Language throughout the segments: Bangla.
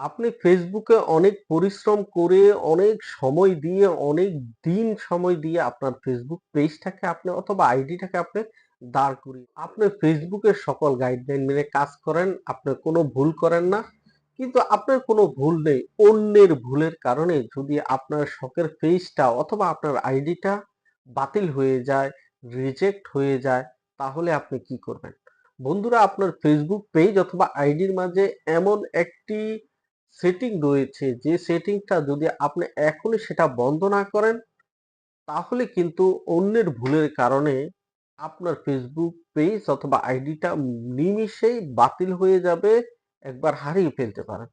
আপনি ফেসবুকে অনেক পরিশ্রম করে, অনেক সময় দিয়ে, অনেক দিন সময় দিয়ে আপনার ফেসবুক পেজটাকে আপনি অথবা আইডিটাকে আপনি দাঁড় করি আপনি ফেসবুকের সকল গাইডলাইন মেনে কাজ করেন, আপনি কোনো ভুল করেন না। কিন্তু আপনার কোনো ভুল নেই। অন্যের ভুলের কারণে যদি আপনার শখের পেজটা অথবা আপনার আইডিটা বাতিল হয়ে যায়, রিজেক্ট হয়ে যায়, তাহলে আপনি কি করবেন? বন্ধুরা আপনার ফেসবুক পেজ অথবা আইডির মাঝে এমন একটি সেটিং রয়েছে, যে সেটিংটা যদি আপনি এখনই সেটা বন্ধ না করেন, তাহলে কিন্তু অন্যের ভুলের কারণে আপনার ফেসবুক পেজ অথবা আইডিটা নিমিষেই বাতিল হয়ে যাবে, একবার হারিয়ে ফেলতে পারেন।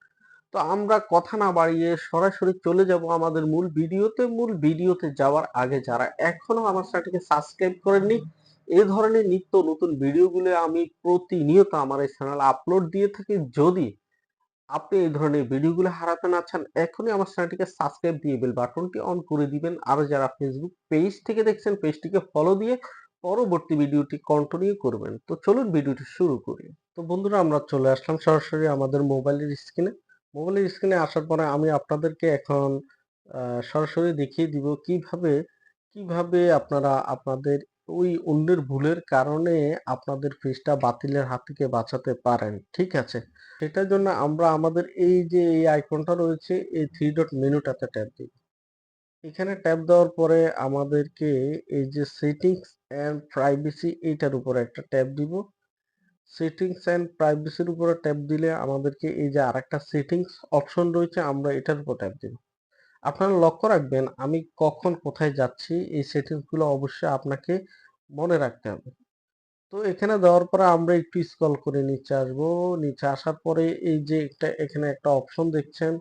তো আমরা কথা না বাড়িয়ে সরাসরি চলে যাব আমাদের মূল ভিডিওতে। মূল ভিডিওতে যাওয়ার আগে যারা এখনও আমার চ্যানেলটিকে সাবস্ক্রাইব করেননি এই ধরনের নিত্য নতুন ভিডিওগুলো আমি প্রতিনিয়ত আমার এই চ্যানেলে আপলোড দিয়ে থাকি। যদি আপনি এই ধরনের ভিডিওগুলো হারাতে না চান, এখনই আমার চ্যানেলটিকে সাবস্ক্রাইব দিয়ে বেল বাটনটি অন করে দিবেন। আর যারা ফেসবুক পেজ থেকে দেখছেন পেজটিকে ফলো দিয়ে পরবর্তী ভিডিওটি কন্টিনিউ করবেন। তো চলুন ভিডিওটি শুরু করি। তো বন্ধুরা, আমরা চলে আসলাম সরাসরি আমাদের মোবাইলের স্ক্রিনে মোবাইলের স্ক্রিনে আসার পরে আমি আপনাদেরকে এখন সরাসরি দেখিয়ে দিব কীভাবে কীভাবে আপনারা আপনাদের ওই অন্যের ভুলের কারণে আপনাদের ফেসটা বাতিলের হাত থেকে বাঁচাতে পারেন, ঠিক আছে? সেটার জন্য আমরা আমাদের এই যে এই আইকনটা রয়েছে, এই থ্রি ডট মেনুটাতে ট্যাপ দিব এখানে ট্যাপ দেওয়ার পরে আমাদেরকে এই যে সেটিংস অ্যান্ড প্রাইভেসি এইটার উপরে একটা ট্যাপ দিব। সেটিংস অ্যান্ড প্রাইভেসির উপরে ট্যাপ দিলে আমাদেরকে এই যে আরেকটা সেটিংস অপশন রয়েছে, আমরা এটার উপর ট্যাপ দিব। আপনারা লক্ষ্য রাখবেন, আমি কখন কোথায় যাচ্ছি, এই সেটিংসগুলো অবশ্যই আপনাকে মনে রাখতে হবে। তো এখানে দেওয়ার পরে আমরা একটু স্কল করে নিচে আসব। নিচে আসার পরে এই যে একটা, এখানে একটা অপশন দেখছেন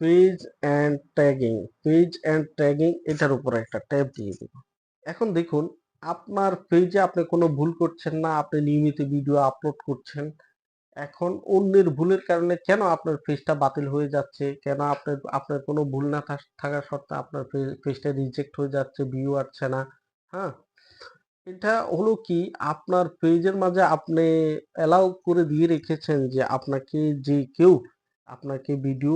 page and tagging page and tagging এটার উপরে একটা ট্যাব দিয়ে দিব। এখন দেখুন, আপনার পেজে আপনি কোনো ভুল করছেন না, আপনি নিয়মিত ভিডিও আপলোড করছেন। এখন অন্যের ভুলের কারণে কেন আপনার পেজটা বাতিল হয়ে যাচ্ছে? কেন আপনার আপনার কোনো ভুল না থাকা সত্ত্বে আপনার পেজটা রিজেক্ট হয়ে যাচ্ছে ভিউ আসছে না? হ্যাঁ? এটা হলো কি? আপনার পেজের মাঝে আপনি অ্যালাউ করে দিয়ে রেখেছেন যে আপনাকে যে কেউ আপনাকে ভিডিও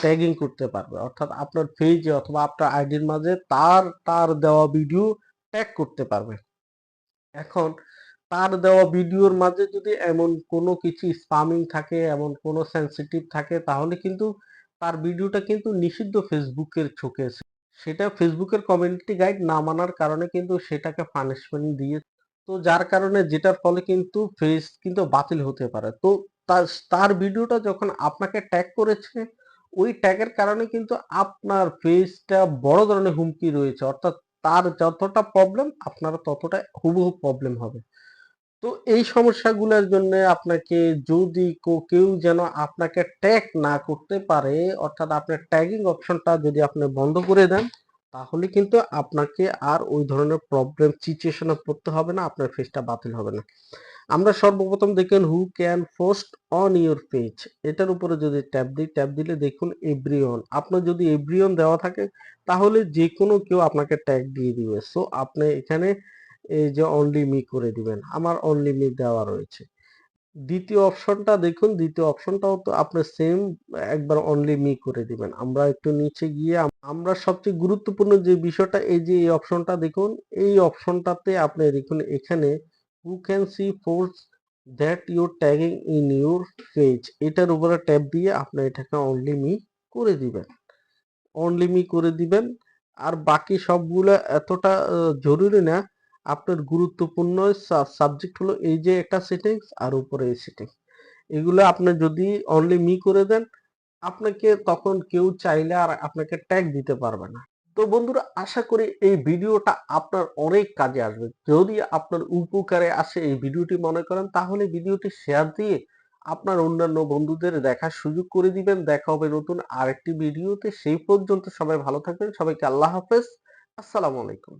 ট্যাগিং করতে পারবে। অর্থাৎ আপনার পেজে অথবা আপনার আইডির মাঝে তার তার দেওয়া ভিডিও ট্যাগ করতে পারবে। এখন তার দেওয়া ভিডিওর মাঝে যদি এমন কোনো কিছু স্পামিং থাকে, এমন কোনো সেন্সিটিভ থাকে, তাহলে কিন্তু তার ভিডিওটা কিন্তু নিষিদ্ধ ফেসবুকের চোখে সেটা ফেসবুকের কমিউনিটি গাইড না মানার কারণে কিন্তু সেটাকে পানিশমেন্ট দিয়ে, তো যার কারণে যেটার ফলে কিন্তু ফেস কিন্তু বাতিল হতে পারে। তো তার ভিডিওটা যখন আপনাকে ট্যাগ করেছে, ওই ট্যাগের কারণে কিন্তু আপনার ফেসটা বড় ধরনের হুমকি রয়েছে। অর্থাৎ তার যতটা প্রবলেম আপনার ততটা হুবহু প্রবলেম হবে। তো এই সমস্যাগুলোর জন্য আপনাকে যদি কেউ যেন আপনাকে ট্যাগ না করতে পারে, অর্থাৎ আপনার ট্যাগিং অপশনটা যদি আপনি বন্ধ করে দেন, তাহলে কিন্তু আপনাকে আর ওই ধরনের প্রবলেম সিচুয়েশনে পড়তে হবে না, আপনার ফেসটা বাতিল হবে না। আমরা সর্বপ্রথম দেখেন who can post on your page এটার উপরে যদি ট্যাপ দিই ট্যাপ দিলে দেখুন এভরিওন আপনার যদি এভরিওন দেওয়া থাকে, তাহলে যে কোনো কেউ আপনাকে ট্যাগ দিয়ে দিবে। সো আপনি এখানে এই যে অনলি মি করে দিবেন, আমার অনলি মি দেওয়া রয়েছে। দ্বিতীয় অপশনটা দেখুন, দ্বিতীয় অপশনটাও তো আপনি সেম একবার অনলি মি করে দিবেন। আমরা একটু নিচে গিয়ে আমরা সবচেয়ে গুরুত্বপূর্ণ যে বিষয়টা, এই যে এই অপশনটা দেখুন, এই অপশনটাতে আপনি দেখুন, এখানে who can see force that your tagging in your page এটার উপরে ট্যাপ দিয়ে আপনি এটাকে অনলি মি করে দিবেন। অনলি মি করে দিবেন। আর বাকি সবগুলো এতটা জরুরি না আপনার গুরুত্বপূর্ণ সাবজেক্ট হলো এই যে একটা সেটিংস আর উপরে এই সেটিংস এগুলো আপনি যদি অনলি মি করে দেন, আপনাকে তখন কেউ চাইলে আর আপনাকে ট্যাগ দিতে পারবে না। তো বন্ধুরা, আশা করি এই ভিডিওটা আপনার অনেক কাজে আসবে। যদি আপনার উপকারে আসে এই ভিডিওটি মনে করেন, তাহলে ভিডিওটি শেয়ার দিয়ে আপনার অন্যান্য বন্ধুদের দেখার সুযোগ করে দিবেন। দেখা হবে নতুন আরেকটি ভিডিওতে। সেই পর্যন্ত সবাই ভালো থাকবেন। সবাইকে আল্লাহ হাফেজ। আসসালামু আলাইকুম।